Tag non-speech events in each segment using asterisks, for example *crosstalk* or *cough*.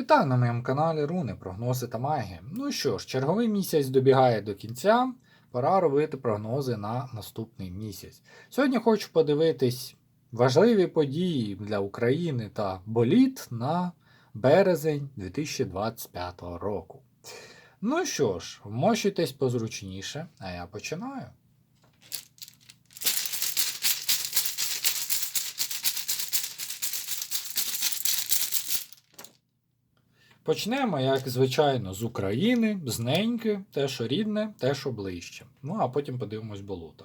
Вітаю на моєму каналі Руни, прогнози та магія. Ну що ж, черговий місяць добігає до кінця. Пора робити прогнози на наступний місяць. Сьогодні хочу подивитись важливі події для України та боліт на березень 2025 року. Ну що ж, вмощуйтесь позручніше, а я починаю. Почнемо, як звичайно, з України, з неньки, те, що рідне, те, що ближче. Ну, а потім подивимось болото.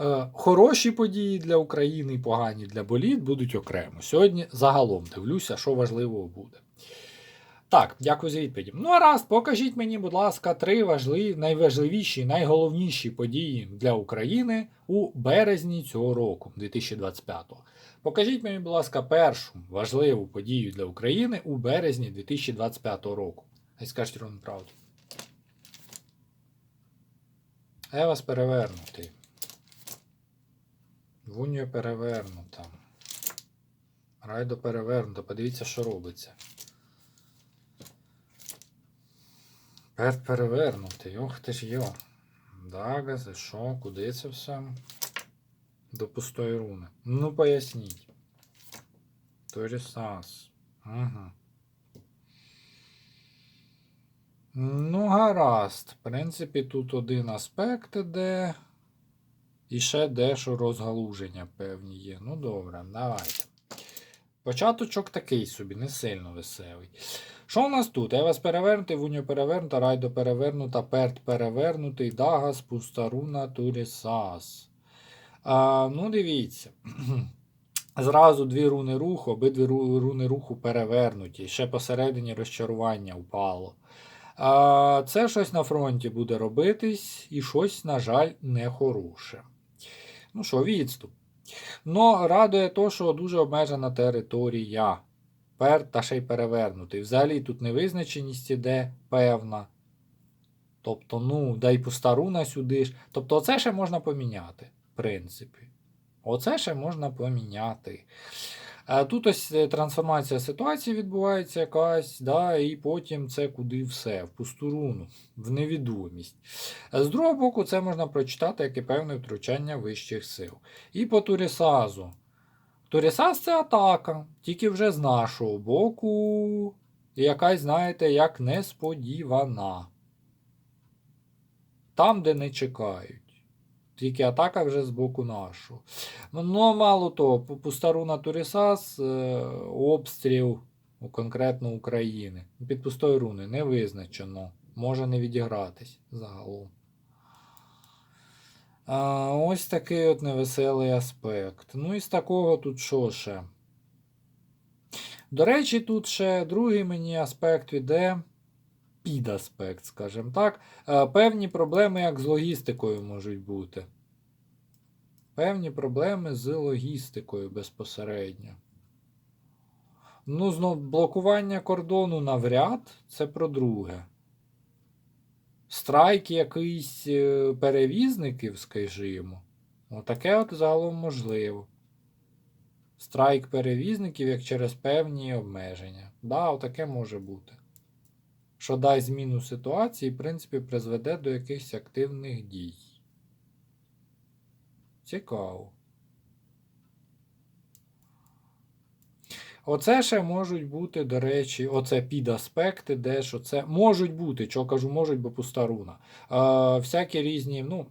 Е, хороші події для України і погані для боліт будуть окремо. Сьогодні загалом дивлюся, що важливого буде. Так, дякую за відповіді. Ну, а раз, покажіть мені, будь ласка, три важливі, найважливіші, найголовніші події для України у березні цього року, 2025-го. Покажіть мені, будь ласка, першу важливу подію для України у березні 2025 року. Хай скажіть ровно правду. Я вас перевернутий. Вуньо перевернута. Райдо перевернуто. Подивіться, що робиться. Перт перевернутий. Ох ти ж йо. Дагази, що, куди це все? До пустої руни. Ну поясніть. Торісас. Угу. Ну, гаразд. В принципі, тут один аспект іде. І ще дещо розгалуження певні є. Ну добре, давайте. Початочок такий собі, не сильно веселий. Що у нас тут? Евас перевернутий, Вуньо перевернута, Райдо перевернута, Перт перевернутий, Дагас, Пустаруна, Турісас. А, Ну, дивіться. *clears throat* Зразу дві руни руху, обидві руни руху перевернуті. Ще посередині розчарування впало. А, Це щось на фронті буде робитись, і щось, на жаль, нехороше. Ну що, відступ. Но радує то, що дуже обмежена територія. Пер та ще й перевернутий. Взагалі тут невизначеність іде певна. Тобто, ну, дай пуста руна сюди ж. Тобто, оце ще можна поміняти, в принципі. Оце ще можна поміняти. Тут ось е, трансформація ситуації відбувається якась, да, і потім це куди все, в пусту руну, в невідомість. З другого боку, це можна прочитати як і певне втручання вищих сил. І по Турісазу. Турісаз це атака, тільки вже з нашого боку. Якась, знаєте, як несподівана. Там, де не чекають. Тільки атака вже з боку нашого. Ну, мало того, по Пустаруна Турісас, е, обстріл конкретно України. Під пустою руни не визначено. Може не відігратись загалом. А, ось такий от невеселий аспект. Ну і з такого тут що ще? До речі, тут ще другий мені аспект іде. Підаспект, скажімо так. Певні проблеми як з логістикою можуть бути. Певні проблеми з логістикою безпосередньо. Ну, знов блокування кордону навряд, це про друге. Страйк якийсь е, перевізників, скажімо. Отаке от загалом можливо. Страйк перевізників як через певні обмеження. Да, отаке може бути. Що дасть зміну ситуації, в принципі, призведе до якихось активних дій. Цікаво. Оце ще можуть бути, до речі, оце підаспекти, де що це можуть бути, що кажу, можуть, бо пуста руна. Е, всякі різні, ну,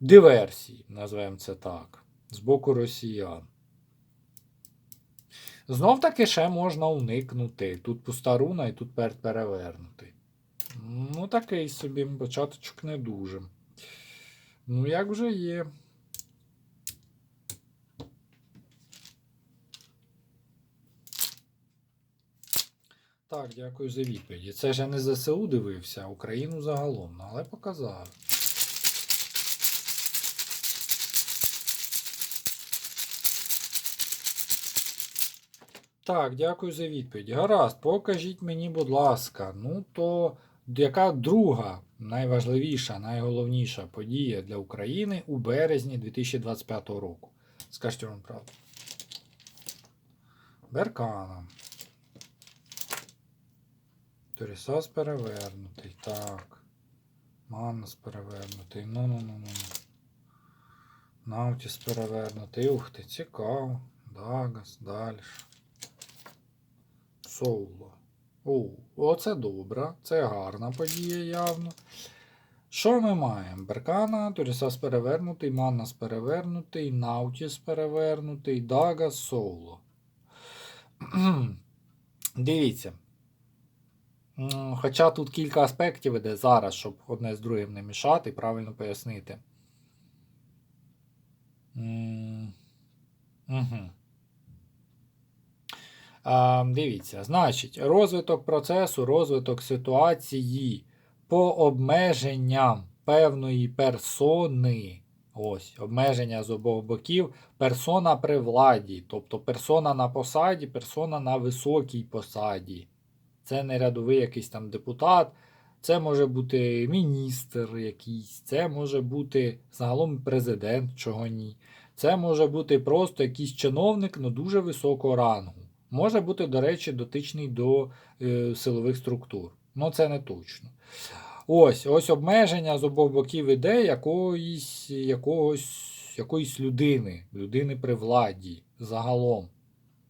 диверсії, назвемо це так, з боку росіян. Знов таки ще можна уникнути. Тут пуста руна і тут перт перевернутий. Ну, такий собі початочок не дуже. Ну, як вже є. Так, дякую за відповіді. Це ж я не ЗСУ дивився, а Україну загалом, ну, але показав. Так, дякую за відповідь. Гаразд, покажіть мені, будь ласка, ну то яка друга найважливіша, найголовніша подія для України у березні 2025 року? Скажіть вам правду. Беркана. Турісас перевернутий. Так. Маннас перевернутий. Ну-ну-ну-ну. Наутіс перевернутий. Ух ти, цікаво. Дагас, далі. Соуло. О, оце добре. Це гарна подія явно. Що ми маємо? Беркана, Турісас перевернутий, Маннас перевернутий, Наутіс перевернутий, Дагас, Соуло. *clears throat* Дивіться. Хоча тут кілька аспектів іде зараз, щоб одне з другим не мішати, правильно пояснити. Угу. А, дивіться, значить, розвиток процесу, розвиток ситуації по обмеженням певної персони. Ось, обмеження з обох боків, персона при владі, тобто персона на посаді, персона на високій посаді. Це не рядовий якийсь там депутат, це може бути міністр якийсь, це може бути загалом президент, чого ні. Це може бути просто якийсь чиновник, але дуже високого рангу. Може бути, до речі, дотичний до е, силових структур. Ну, це не точно. Ось ось обмеження з обох боків іде якоїсь, якогось, якоїсь людини, людини при владі загалом.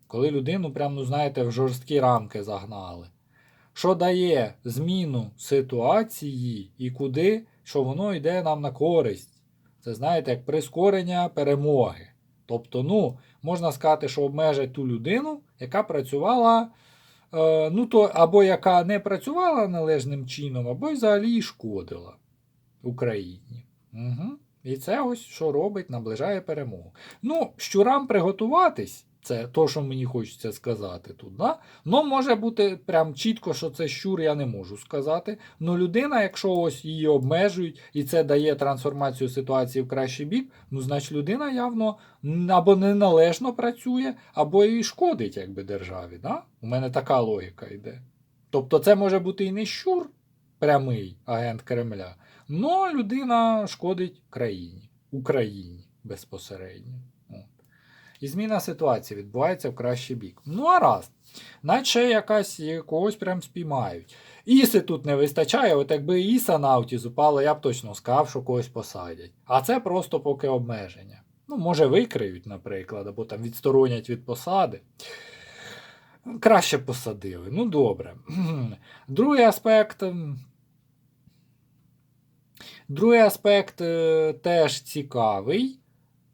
Коли людину, прям, ну, знаєте, в жорсткі рамки загнали. Що дає зміну ситуації і куди, що воно йде нам на користь. Це знаєте, як прискорення перемоги. Тобто, ну, можна сказати, що обмежать ту людину, яка працювала, е, ну, то, або яка не працювала належним чином, або й взагалі шкодила Україні. Угу. І це ось що робить, наближає перемогу. Ну, щурам приготуватись, це то, що мені хочеться сказати тут. Да? Ну, може бути прям чітко, що це щур, я не можу сказати. Ну, людина, якщо ось її обмежують, і це дає трансформацію ситуації в кращий бік, ну, значить людина явно або неналежно працює, або і шкодить якби державі. Да? У мене така логіка йде. Тобто, це може бути і не щур, прямий агент Кремля, але людина шкодить країні, Україні безпосередньо. І зміна ситуації відбувається в кращий бік. Ну, а раз. Наче якась когось прям спіймають. Іси тут не вистачає, от якби Іса на ауті зупала, я б точно сказав, що когось посадять. А це просто поки обмеження. Ну, може, викриють, наприклад, або там відсторонять від посади. Краще посадили. Ну, добре. *clears throat* Другий аспект. Другий аспект е, теж цікавий.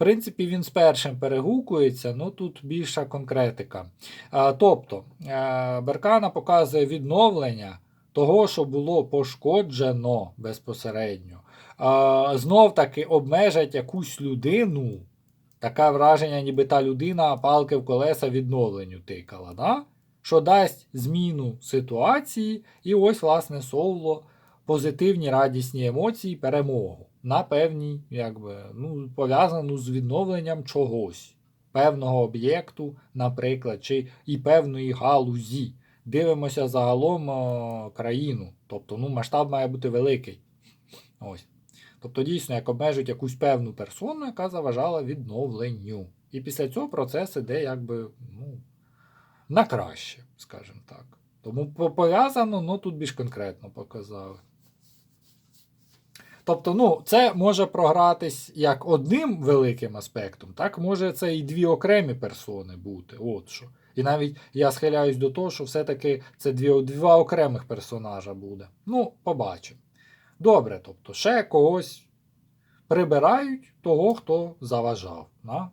В принципі, він з першим перегукується, ну тут більша конкретика. А, тобто, е, Беркана показує відновлення того, що було пошкоджено безпосередньо. А, знов таки обмежать якусь людину. Таке враження, ніби та людина палки в колеса відновленню тикала. Да? Що дасть зміну ситуації, і ось, власне, Соло позитивні радісні емоції, перемогу на певній, якби, ну, пов'язану з відновленням чогось, певного об'єкту, наприклад, чи і певної галузі. Дивимося загалом о, країну. Тобто, ну, масштаб має бути великий. Ось. Тобто, дійсно, як обмежують якусь певну персону, яка заважала відновленню. І після цього процес іде якби ну, на краще, скажімо так. Тому пов'язано, ну тут більш конкретно показали. Тобто, ну, це може програтись як одним великим аспектом, так може це і дві окремі персони бути. От що. І навіть я схиляюсь до того, що все-таки це дві, два окремих персонажа буде. Ну, побачимо. Добре, тобто, ще когось прибирають того, хто заважав. Да?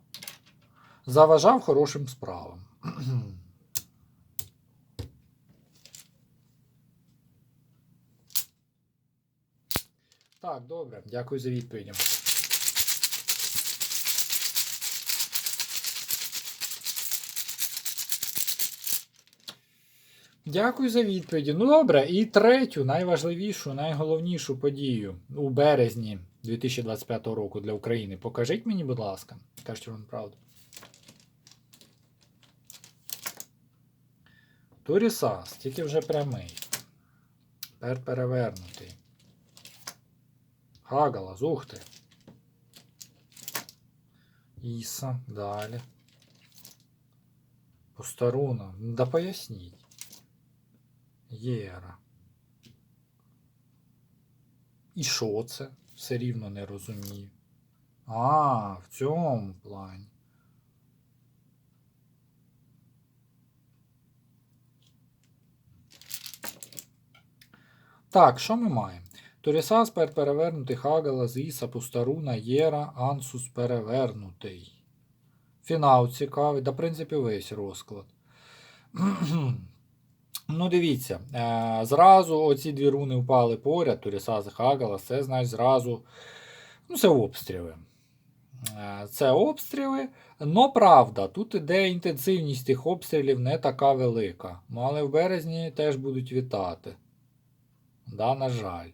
Заважав хорошим справам. *clears throat* Так, добре, дякую за відповіді. Дякую за відповіді. Ну добре, і третю, найважливішу, найголовнішу подію у березні 2025 року для України. Покажіть мені, будь ласка. Кажіть вам правду. Турісас, тільки вже прямий. Тепер перевернутий. Хагалас, ух ти. Іса, далі. Постаруна. Да поясніть. Єра. І що це? Все рівно не розумію. А, в цьому плані. Так, що ми маємо? Торісас пер перевернутий Хагала, Зіса, Пустаруна, Єра, Ансус перевернутий. Фінал цікавий, да, в принципі, весь розклад. *clears throat* ну, дивіться, е, зразу оці дві руни впали поряд, Торісас і Хагала, це значить зразу. Ну, це обстріли. Е, Це обстріли. Но правда, тут іде інтенсивність тих обстрілів не така велика. Ну, але в березні теж будуть вітати. Да, на жаль.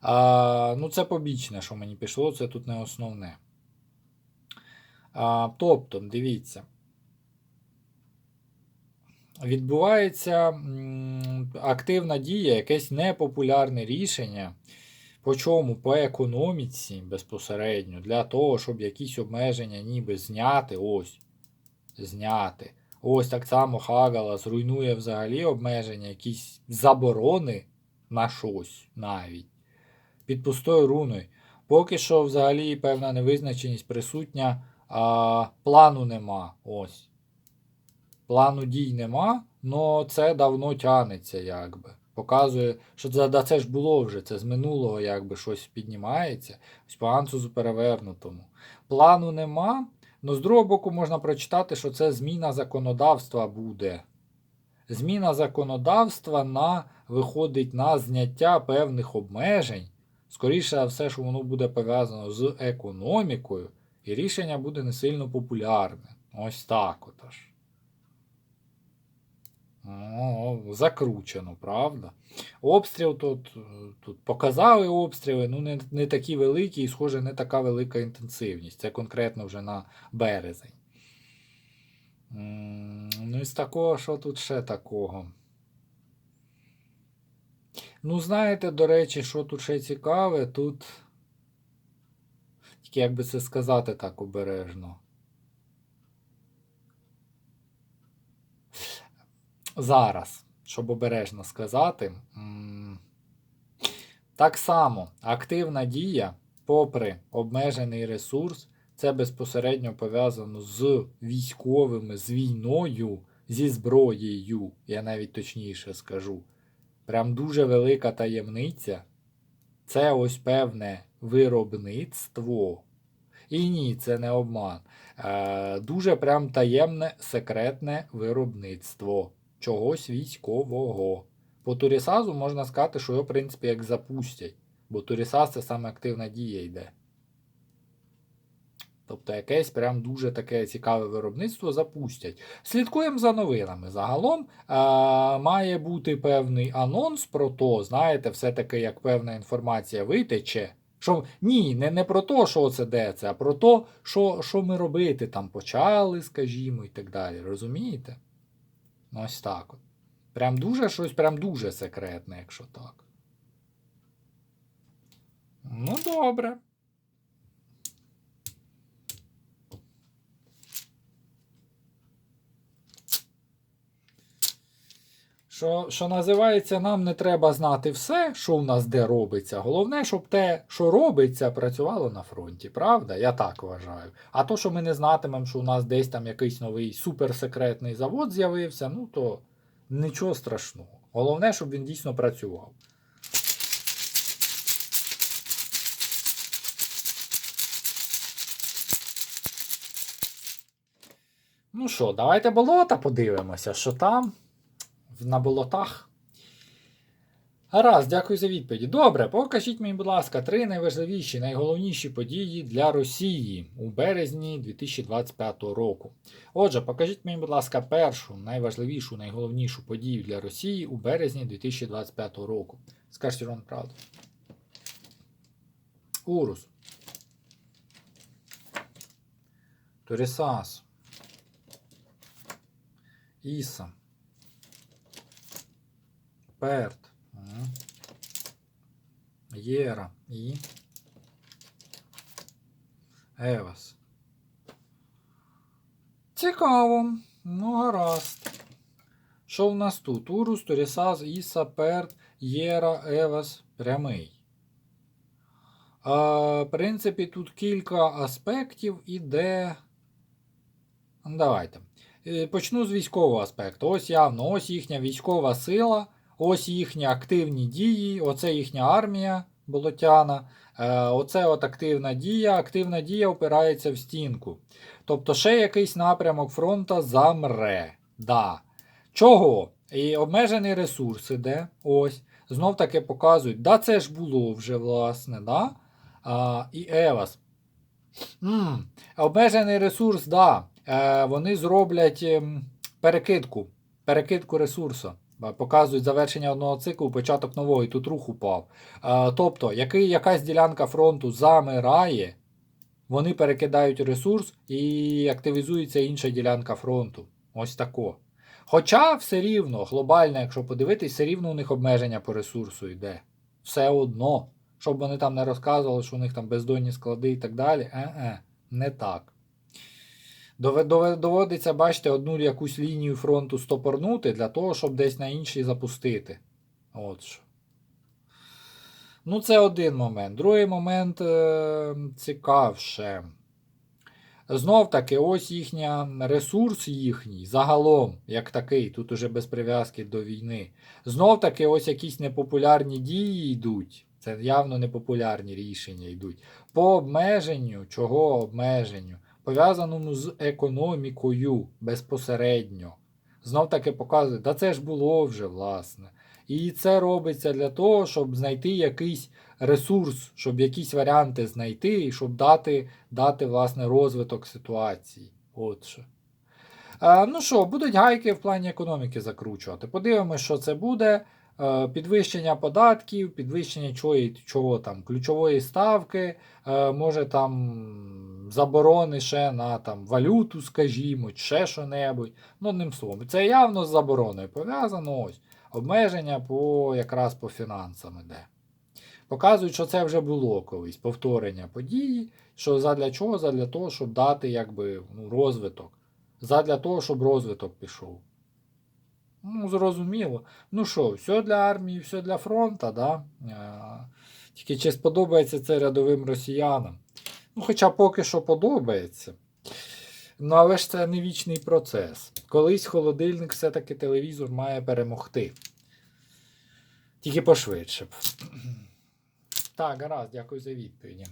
А, ну, це побічне, що мені пішло, це тут не основне. А, тобто, дивіться. Відбувається активна дія, якесь непопулярне рішення. По чому? По економіці безпосередньо, для того, щоб якісь обмеження ніби зняти. Ось. Зняти. Ось так само Хагала зруйнує взагалі обмеження, якісь заборони на щось навіть. Під пустою руною. Поки що взагалі певна невизначеність присутня, а плану нема. Ось. Плану дій нема, але це давно тянеться, якби. Показує, що це, це ж було вже, це з минулого якби щось піднімається. Ось по ансузу перевернутому. Плану нема, але з другого боку можна прочитати, що це зміна законодавства буде. Зміна законодавства на, виходить на зняття певних обмежень. Скоріше все, що воно буде пов'язано з економікою, і рішення буде не сильно популярне. Ось так отож. О, закручено, правда? Обстріл тут, тут показали обстріли, ну не, не такі великі і, схоже, не така велика інтенсивність. Це конкретно вже на березень. Ну, і з такого, що тут ще такого? Ну, знаєте, до речі, що тут ще цікаве, тут. Тільки як би це сказати так обережно. Зараз, щоб обережно сказати, так само активна дія, попри обмежений ресурс, це безпосередньо пов'язано з військовими, з війною, зі зброєю, я навіть точніше скажу. Прям дуже велика таємниця. Це ось певне виробництво. І ні, це не обман. Е, дуже прям таємне секретне виробництво чогось військового. По Турісазу можна сказати, що його, в принципі, як запустять. Бо Турісаз це саме активна дія йде. Тобто якесь прям дуже таке цікаве виробництво запустять. Слідкуємо за новинами. Загалом е, має бути певний анонс про то, знаєте, все-таки як певна інформація витече. Що, ні, не, не про те, що це де це, а про те, що, що ми робити там почали, скажімо, і так далі. Розумієте? Ось так от. Прям дуже щось, прям дуже секретне, якщо так. Ну, добре. Що, що називається, нам не треба знати все, що в нас де робиться. Головне, щоб те, що робиться, працювало на фронті, правда? Я так вважаю. А то, що ми не знатимемо, що у нас десь там якийсь новий суперсекретний завод з'явився, ну то нічого страшного. Головне, щоб він дійсно працював. Ну що, давайте болота подивимося, що там на болотах. Гаразд, дякую за відповіді. Добре, покажіть мені, будь ласка, три найважливіші, найголовніші події для Росії у березні 2025 року. Отже, покажіть мені, будь ласка, першу найважливішу, найголовнішу подію для Росії у березні 2025 року. Скажіть Рон, правду. Урус. Торісас. Іса. Перт. Єра і Евас. Цікаво. Ну, гаразд. Що в нас тут? Урус, Торісаз, Іса, Перт, Єра, Евас, прямий. в принципі, тут кілька аспектів іде. Давайте. Е, Почну з військового аспекту. Ось явно, ось їхня військова сила, ось їхні активні дії, оце їхня армія болотяна. Е, Оце от активна дія. Активна дія опирається в стінку. Тобто ще якийсь напрямок фронта замре. Да. Чого? І обмежений ресурс іде. Ось. Знов таки показують. Да, це ж було вже, власне, да? А, і Евас. м Обмежений ресурс, да. Е, вони зроблять ем, перекидку. Перекидку ресурсу. Е, Показують завершення одного циклу, початок нового, і тут рух упав. Е, тобто, який, якась ділянка фронту замирає, вони перекидають ресурс і активізується інша ділянка фронту. Ось тако. Хоча все рівно, глобально, якщо подивитись, все рівно у них обмеження по ресурсу йде. Все одно. Щоб вони там не розказували, що у них там бездонні склади і так далі. Е-е, не так. Доводиться, бачите, одну якусь лінію фронту стопорнути для того, щоб десь на іншій запустити. От що. Ну, це один момент. Другий момент е- цікавше. Знов таки, ось їхня ресурс їхній, загалом, як такий, тут уже без прив'язки до війни. Знов таки, ось якісь непопулярні дії йдуть. Це явно непопулярні рішення йдуть. По обмеженню, чого обмеженню? Пов'язаному з економікою безпосередньо. Знов таки показують, да це ж було вже, власне. І це робиться для того, щоб знайти якийсь ресурс, щоб якісь варіанти знайти, і щоб дати, дати власне, розвиток ситуації. От що. Е, ну що, будуть гайки в плані економіки закручувати. Подивимось, що це буде. Е, підвищення податків, підвищення чого, чого там, ключової ставки, е, може там заборони ще на там, валюту, скажімо, ще що-небудь. Ну, одним словом, це явно з забороною пов'язано. Ось. Обмеження по, якраз по фінансам іде. Показують, що це вже було колись, повторення події, що задля чого? Задля того, щоб дати якби, ну, розвиток. Задля того, щоб розвиток пішов. Ну, зрозуміло. Ну що, все для армії, все для фронту, да? Е, Тільки чи сподобається це рядовим росіянам? Ну, хоча поки що подобається. Ну, але ж це не вічний процес. Колись холодильник все-таки телевізор має перемогти. Тільки пошвидше. б. *clears throat* Так, гаразд, дякую за відповіді.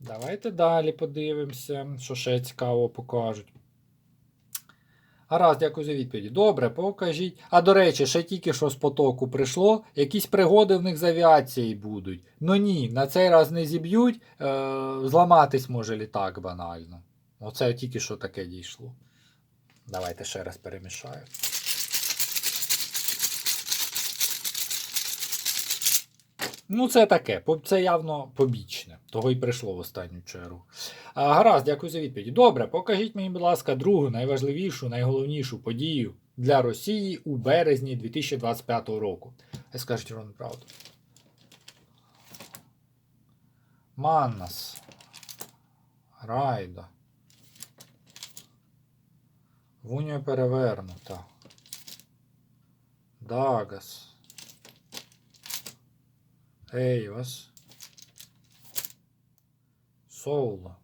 Давайте далі подивимося, що ще цікаво покажуть. Гаразд, дякую за відповіді. Добре, покажіть. А до речі, ще тільки що з потоку прийшло, якісь пригоди в них з авіацією будуть. Ну ні, на цей раз не зіб'ють, е- зламатись може літак банально. Оце тільки що таке дійшло. Давайте ще раз перемішаю. Ну, це таке, це явно побічне. Того й прийшло в останню чергу. А, гаразд, дякую за відповіді. Добре, покажіть мені, будь ласка, другу найважливішу, найголовнішу подію для Росії у березні 2025 року. Хай скажуть ровно правду. Маннас. Райда. Вунія перевернута. Дагас. Ейвас. Соуло.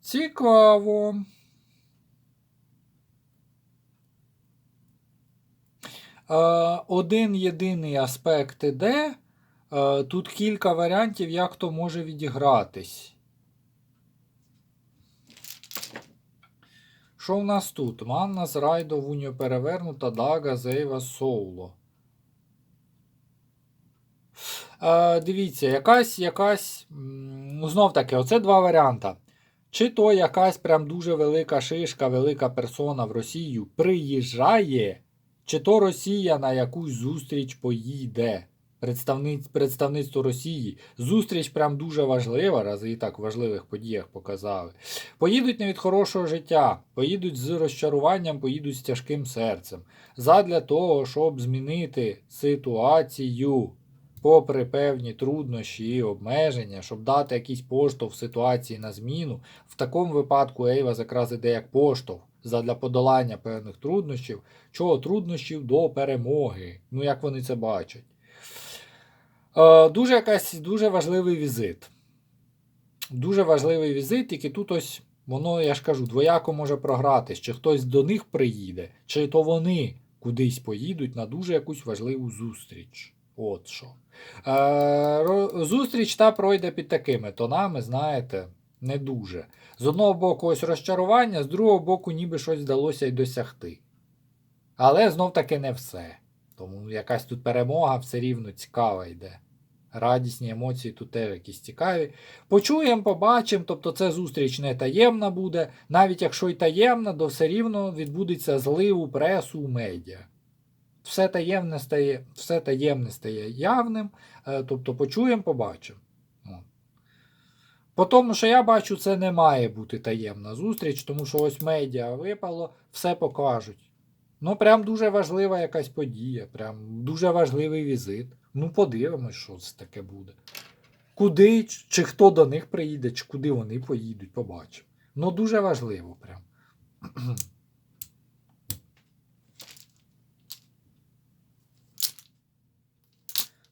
Цікаво. Один єдиний аспект іде. Тут кілька варіантів, як то може відігратись. Що в нас тут? Манна з Райдо, Вуньо перевернута, Дага, Зейва, Соуло. Е, дивіться, якась, якась. Ну, знов таки, оце два варіанти. Чи то якась прям дуже велика шишка, велика персона в Росію приїжджає, чи то Росія на якусь зустріч поїде. Представництво Росії. Зустріч прям дуже важлива, рази і так в важливих подіях показали. Поїдуть не від хорошого життя, поїдуть з розчаруванням, поїдуть з тяжким серцем. Задля того, щоб змінити ситуацію. Попри певні труднощі і обмеження, щоб дати якийсь поштовх ситуації на зміну, в такому випадку Ейвас якраз іде як поштовх задля подолання певних труднощів, чого труднощів до перемоги. Ну, як вони це бачать. Е, дуже якась дуже важливий візит. Дуже важливий візит, тільки тут ось воно, я ж кажу, двояко може програтись, чи хтось до них приїде, чи то вони кудись поїдуть на дуже якусь важливу зустріч. От що. Е, зустріч та пройде під такими тонами, знаєте, не дуже. З одного боку, ось розчарування, з другого боку, ніби щось вдалося й досягти. Але знов таки не все. Тому якась тут перемога все рівно цікава йде. Радісні емоції тут теж якісь цікаві. Почуємо, побачимо, тобто це зустріч не таємна буде. Навіть якщо й таємна, то все рівно відбудеться злив у пресу, у медіа. Все таємне стає, все таємне стає явним, е, тобто почуємо, побачимо. По тому, що я бачу, це не має бути таємна зустріч, тому що ось медіа випало, все покажуть. Ну, прям дуже важлива якась подія, прям дуже важливий візит. Ну, подивимось, що це таке буде. Куди, чи хто до них приїде, чи куди вони поїдуть, побачимо. Ну, дуже важливо прям.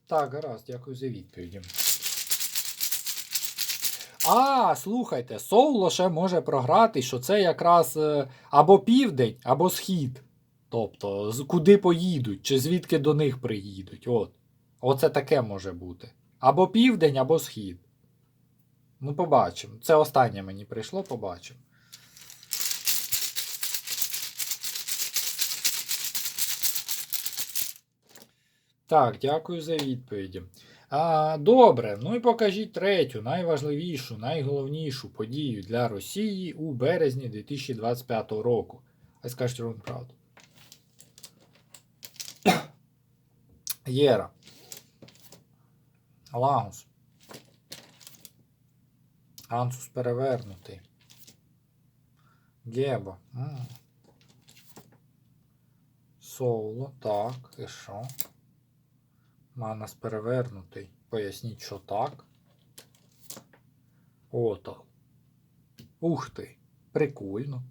Так, гаразд, дякую за відповіді. А, слухайте, Соуло ще може програти, що це якраз е, або південь, або схід. Тобто, куди поїдуть, чи звідки до них приїдуть. От. Оце таке може бути. Або південь, або схід. Ну, побачимо. Це останнє мені прийшло, побачимо. Так, дякую за відповіді. А, добре, ну і покажіть третю, найважливішу, найголовнішу подію для Росії у березні 2025 року. А скажіть ровно правду. Єра. Лагус. Ансус перевернутий. Геба. М. Соуло, так, і що? Манас перевернутий. Поясніть, що так. Ото. Ух ти. Прикольно.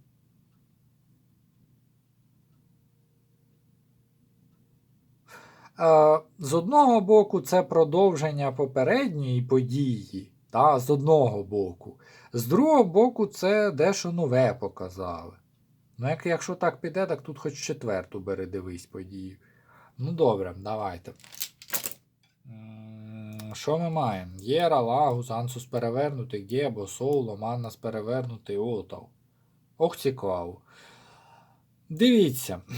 Е, З одного боку, це продовження попередньої події. Та, з одного боку. З другого боку, це дещо нове показали. Ну, як, якщо так піде, так тут хоч четверту бери дивись подію. Ну добре, давайте. Що ми маємо? Єра, Лагус, Ансус перевернутий, Гебо, Соуло, Маннас перевернутий, Отав. Ох, цікаво. Дивіться. *clears throat*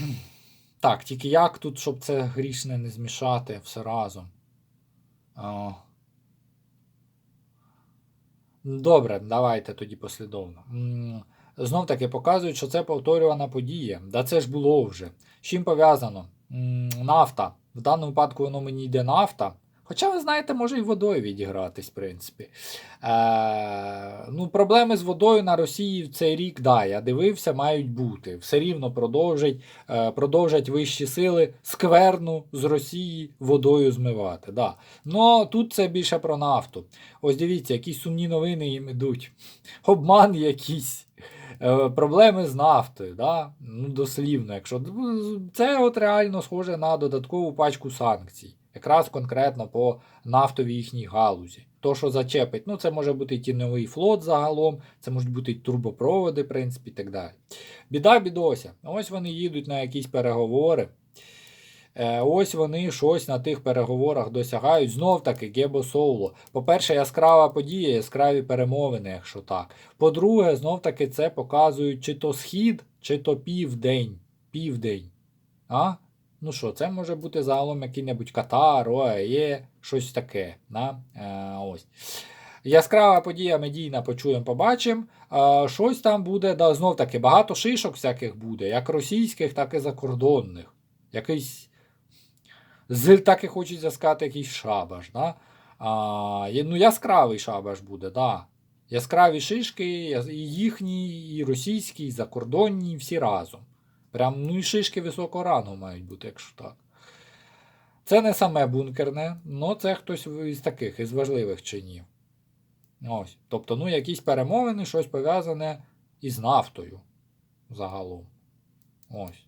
Так, тільки як тут, щоб це грішне не змішати все разом. О. Добре, давайте тоді послідовно. Знов таки показують, що це повторювана подія. Да це ж було вже. З чим пов'язано? Нафта. В даному випадку воно мені йде нафта. Хоча, ви знаєте, може і водою відігратись, в принципі. Е, ну, проблеми з водою на Росії в цей рік, да, я дивився, мають бути. Все рівно продовжать, е, продовжать вищі сили скверну з Росії водою змивати. Да. Ну, тут це більше про нафту. Ось дивіться, якісь сумні новини їм ідуть. Обман якийсь. Е, Проблеми з нафтою, да? ну, дослівно, якщо це от реально схоже на додаткову пачку санкцій, якраз конкретно по нафтовій їхній галузі. То, що зачепить, ну це може бути і тіньовий флот загалом, це можуть бути турбопроводи, в принципі, і так далі. Біда бідося. Ось вони їдуть на якісь переговори. Е, Ось вони щось на тих переговорах досягають. Знов таки, Гебо Соуло. По-перше, яскрава подія, яскраві перемовини, якщо так. По-друге, знов таки це показують чи то схід, чи то південь. Південь. А? Ну що, це може бути загалом який-небудь Катар, ОАЕ, щось таке. Да? Е, ось. Яскрава подія медійна, почуємо, побачимо. Е, щось там буде, да, знов таки, багато шишок всяких буде, як російських, так і закордонних. Якийсь з, так і хочеться сказати, якийсь шабаш. Да? Є- ну, яскравий шабаш буде, да. Яскраві шишки, і їхні, і російські, і закордонні, всі разом. Прям, ну і шишки високого рангу мають бути, якщо так. Це не саме бункерне, але це хтось із таких, із важливих чинів. Ось. Тобто, ну, якісь перемовини, щось пов'язане із нафтою загалом. Ось.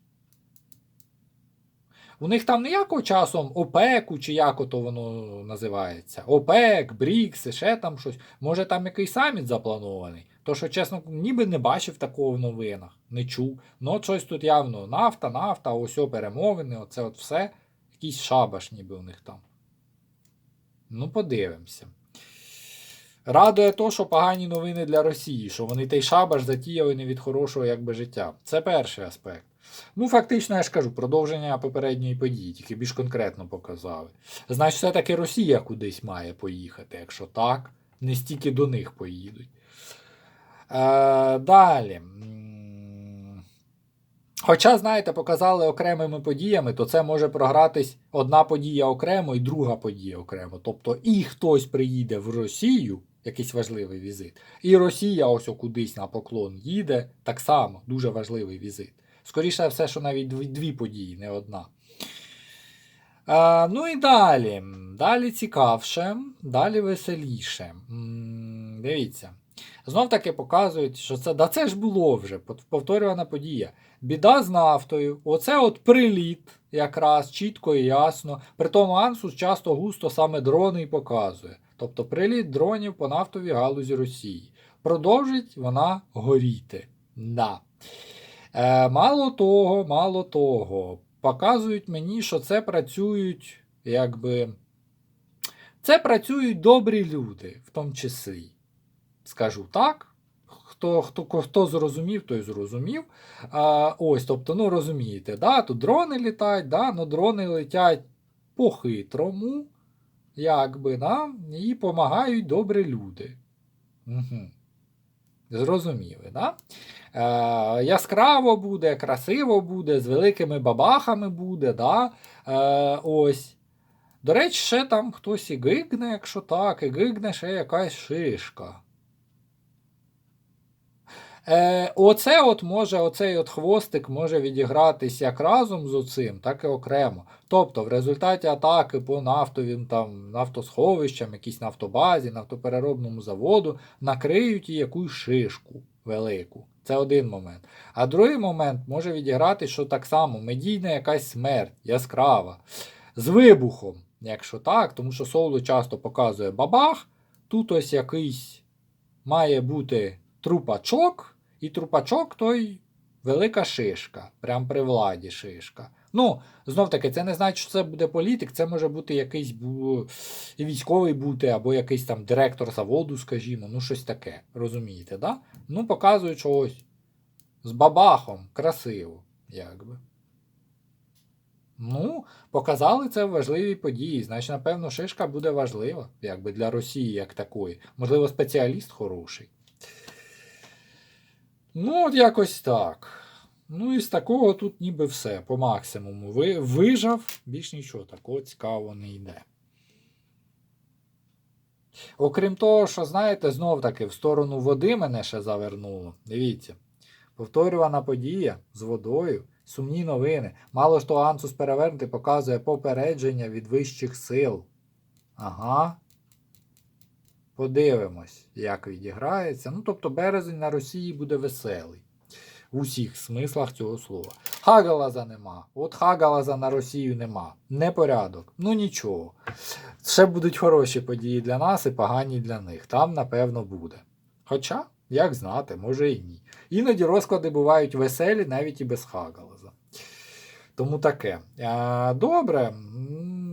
У них там ніякого часом ОПЕКу, чи як ото воно називається. ОПЕК, БРІКС, ще там щось. Може там якийсь саміт запланований. То, що, чесно, ніби не бачив такого в новинах, не чув. Ну, щось тут явно нафта, нафта, ось о перемовини, оце от все. Якийсь шабаш ніби у них там. Ну, подивимося. Радує то, що погані новини для Росії, що вони той шабаш затіяли не від хорошого якби життя. Це перший аспект. Ну, фактично, я ж кажу, продовження попередньої події, тільки більш конкретно показали. Значить, все-таки Росія кудись має поїхати, якщо так, не стільки до них поїдуть. Е, далі. Хоча, знаєте, показали окремими подіями, то це може програтись одна подія окремо і друга подія окремо. Тобто і хтось приїде в Росію, якийсь важливий візит, і Росія ось кудись на поклон їде, так само дуже важливий візит. Скоріше все, що навіть дві, події, не одна. А, ну і далі. Далі цікавше, далі веселіше. М, Дивіться. Знов таки показують, що це да це ж було вже повторювана подія. Біда з нафтою. Оце от приліт, якраз чітко і ясно. При тому Ансус часто густо саме дрони і показує. Тобто приліт дронів по нафтовій галузі Росії. Продовжить вона горіти. Да. Е, мало того, мало того, показують мені, що це працюють, якби. Це працюють добрі люди, в тому числі. Скажу так. Хто, хто, хто зрозумів, той зрозумів. А, ось, тобто, ну розумієте, да, тут дрони літають, да, ну дрони летять по-хитрому, якби, да, і допомагають добрі люди. Угу. Зрозуміли, да? Е, яскраво буде, красиво буде, з великими бабахами буде, да? Е, ось. До речі, ще там хтось і гигне, якщо так, і гигне ще якась шишка. Е, оце от може, оцей от хвостик може відігратись як разом з оцим, так і окремо. Тобто, в результаті атаки по нафтовим там, нафтосховищам, якійсь нафтобазі, нафтопереробному заводу, накриють і якусь шишку велику. Це один момент. А другий момент може відіграти, що так само медійна якась смерть, яскрава, з вибухом, якщо так, тому що Соло часто показує бабах, тут ось якийсь має бути трупачок, і трупачок той велика шишка, прям при владі шишка. Ну, знов таки, це не значить, що це буде політик, це може бути якийсь бу... військовий бути, або якийсь там директор заводу, скажімо, ну щось таке. Розумієте, да? Ну, показують, що ось з бабахом красиво, якби. Ну, показали це в важливій події. Значить, напевно, шишка буде важлива, якби для Росії як такої. Можливо, спеціаліст хороший. Ну, от якось так. Ну, і з такого тут ніби все. По максимуму. Ви, вижав, більш нічого такого цікавого не йде. Окрім того, що, знаєте, знов таки в сторону води мене ще завернуло. Дивіться. Повторювана подія з водою, сумні новини. Мало того, Ансус перевернути показує попередження від вищих сил. Ага. Подивимось, як відіграється. Ну, тобто березень на Росії буде веселий. В усіх смислах цього слова. Хагалаза нема. От Хагалаза на Росію нема. Непорядок. Ну нічого. Ще будуть хороші події для нас і погані для них. Там, напевно, буде. Хоча, як знати, може і ні. Іноді розклади бувають веселі навіть і без Хагалаза. Тому таке. Добре.